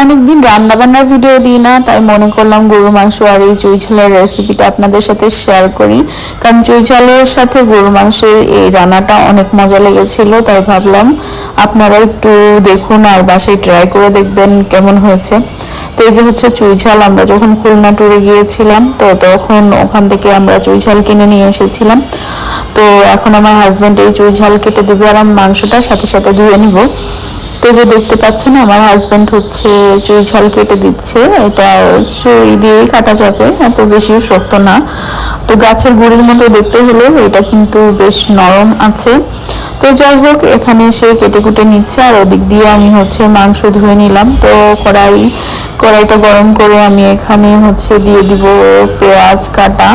অনেকদিন রান্না বান্নার ভিডিও দিই না, তাই মনে করলাম গরু মাংস আর এই চুই ঝালের রেসিপিটা আপনাদের সাথে শেয়ার করি। কারণ চুই ঝালের সাথে গরু মাংসের এই রান্নাটা অনেক মজা লেগেছিল, তাই ভাবলাম আপনারা একটু দেখুন আর বাসায় ট্রাই করে দেখবেন কেমন হয়েছে। তো এই যে হচ্ছে চুই ঝাল, আমরা যখন খুলনা ট্যুরে গিয়েছিলাম, তো তখন ওখান থেকে আমরা চুই ঝাল কিনে নিয়ে এসেছিলাম। তো এখন আমার হাজব্যান্ড এই চুই ঝাল কেটে দেবে আর আমি মাংসটা সাথে সাথে ধুয়ে নিব। তো যে দেখতে পাচ্ছেন, আমার হাজবেন্ড হচ্ছে চুই ঝাল কেটে দিচ্ছে। এটা চুরি দিয়েই কাটা যাবে, এত বেশিও শক্ত না। তো গাছের গুড়ির মতো দেখতে হলেও এটা কিন্তু বেশ নরম আছে। তো যাই হোক, এখানে সে কেটে কুটে নিচ্ছে, আর ওদিক দিয়ে আমি হচ্ছে মাংস ধুয়ে নিলাম। তো কড়াই, কড়াইটা গরম করে আমি এখানে হচ্ছে দিয়ে দিব পেঁয়াজ কাটা।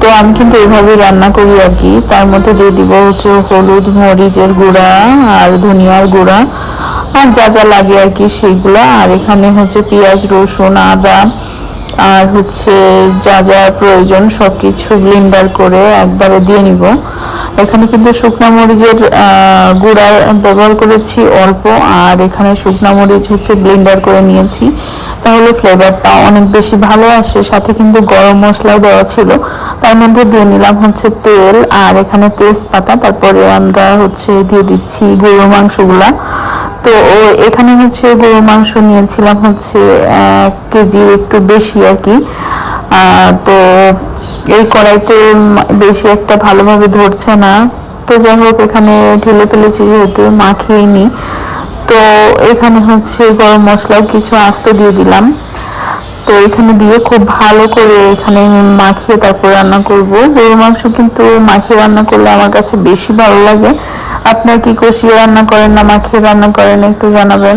তো আমি কিন্তু এইভাবে রান্না করি আর কি। তার মধ্যে দিয়ে দিব হচ্ছে হলুদ, মরিচের গুঁড়া আর ধনিয়ার গুঁড়া। আর যা যা লাগে আর কি সেইগুলো আর এখানে হচ্ছে পেঁয়াজ, রসুন, আদা, আর হচ্ছে যা যা প্রয়োজন সব কিছু ব্লেন্ডার করে একবারে দিয়ে নিব। এখানে কিন্তু শুকনা মরিচের গুঁড়া ব্যবহার করেছি অল্প, আর এখানে শুকনা মরিচ হচ্ছে ব্লেন্ডার করে নিয়েছি। তাহলে ফ্লেভারটা অনেক বেশি ভালো আসে। সাথে কিন্তু গরম মশলাও দেওয়া ছিল। তার মধ্যে দিয়ে নিলাম হচ্ছে তেল, আর এখানে তেজপাতা। তারপরে আমরা হচ্ছে দিয়ে দিচ্ছি গরুর মাংসগুলা। তো এখানে হচ্ছে গরুর মাংস নিয়েছিলাম হচ্ছে কেজির একটু বেশি আর কি। তো এই কড়াইতে বেশি একটা ভালোভাবে ধরছে না। তো যাই হোক, এখানে ঢেলে ফেলেছি যেহেতু মাখিয়ে নি তো এখানে হচ্ছে গরম মশলা কিছু আস্ত দিয়ে দিলাম। তো এখানে দিয়ে খুব ভালো করে এখানে মাখিয়ে তারপর রান্না করব। গরুর মাংস কিন্তু মাখিয়ে রান্না করলে আমার কাছে বেশি ভালো লাগে। আপনার কি কষিয়ে রান্না করেন না, মাখিয়ে রান্না করেন একটু জানাবেন।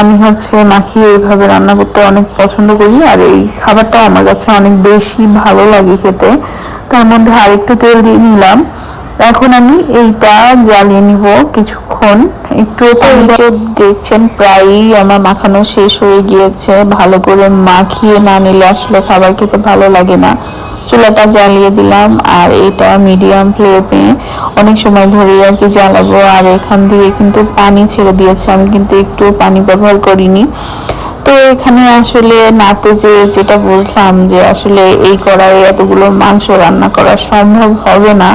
আমি হচ্ছে মাখিয়ে এইভাবে রান্না করতে অনেক পছন্দ করি, আর এই খাবারটা আমার কাছে অনেক বেশি ভালো লাগে খেতে। তার মধ্যে আরেকটু তেল দিয়ে নিলাম। এখন আমি এইটা জ্বালিয়ে নিব কিছুক্ষণ। একটু তো দেখছেন প্রায়ই আমার মাখানো শেষ হয়ে গিয়েছে। ভালো করে মাখিয়ে না নিলে আসলে খাবার খেতে ভালো লাগে না। চুলাটা জ্বালিয়ে দিলাম আর এটা মিডিয়াম ফ্লেমে অনেক সময় ধরে আর কি জ্বালাবো। আর এখান দিয়ে কিন্তু পানি ছেড়ে দিয়েছে। আমি কিন্তু একটু পানি ব্যবহার করিনি। তো এখানে আসলে নাতে যে যেটা বুঝলাম যে আসলে এই কড়াইয়ে এতগুলো মাংস রান্না করা সম্ভব হবে না।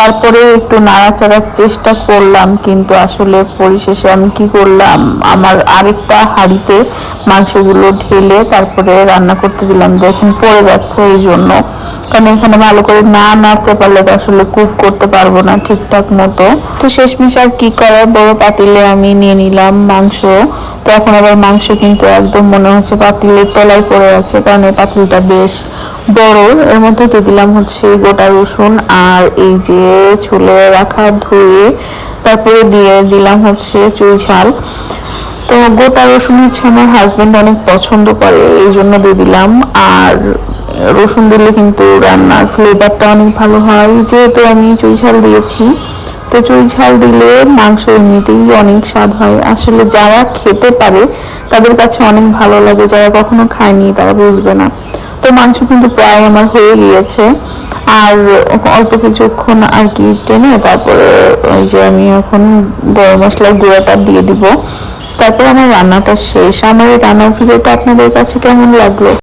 তারপরে একটু নাড়াচাড়ার চেষ্টা করলাম, কিন্তু আসলে পরিশেষে আমি কি করলাম, আমার আরেকটা হাঁড়িতে মাংসগুলো ঢেলে তারপরে রান্না করতে দিলাম। দেখেন, পড়ে যাচ্ছে এই জন্য। কারণ এখানে ভালো করে না নাড়তে পারলে তো আসলে কুক করতে পারব না ঠিকঠাক মতো। তো শেষমেশ আর কি করার, বড় পাতিলে আমি নিয়ে নিলাম মাংস। তো এখন আবার মাংস কিন্তু একদম মনে হচ্ছে পাতিলের তলায় পড়ে আছে, কারণ এই পাতিলটা বেশ বড় এর মধ্যে দিয়ে দিলাম হচ্ছে গোটা রসুন আর এই যে ছুলে রাখা ধুয়ে তারপরে দিয়ে দিলাম হচ্ছে চুই ঝাল। তো গোটা রসুন হচ্ছে আমার হাজবেন্ড অনেক পছন্দ করে, এই জন্য দিয়ে দিলাম। আর রসুন দিলে কিন্তু রান্নার ফ্লেভারটা অনেক ভালো হয়। যেহেতু আমি চুই ঝাল দিয়েছি, তো চুই ঝাল দিলে মাংস এমনিতেই অনেক স্বাদ হয়। আসলে যারা খেতে পারে, তাদের কাছে অনেক ভালো লাগে, যারা কখনো খায়নি তারা বুঝবে না। তো মাংস কিন্তু প্রায় আমার হয়ে গিয়েছে। আর অল্প কিছুক্ষণ আর কি টেনে তারপরে ওই যে আমি এখন গরম মশলার গুঁড়াটা দিয়ে দিব। তারপর আমার রান্নাটা শেষ। আমার এই রান্নার ভিডিওটা আপনাদের কাছে কেমন লাগল?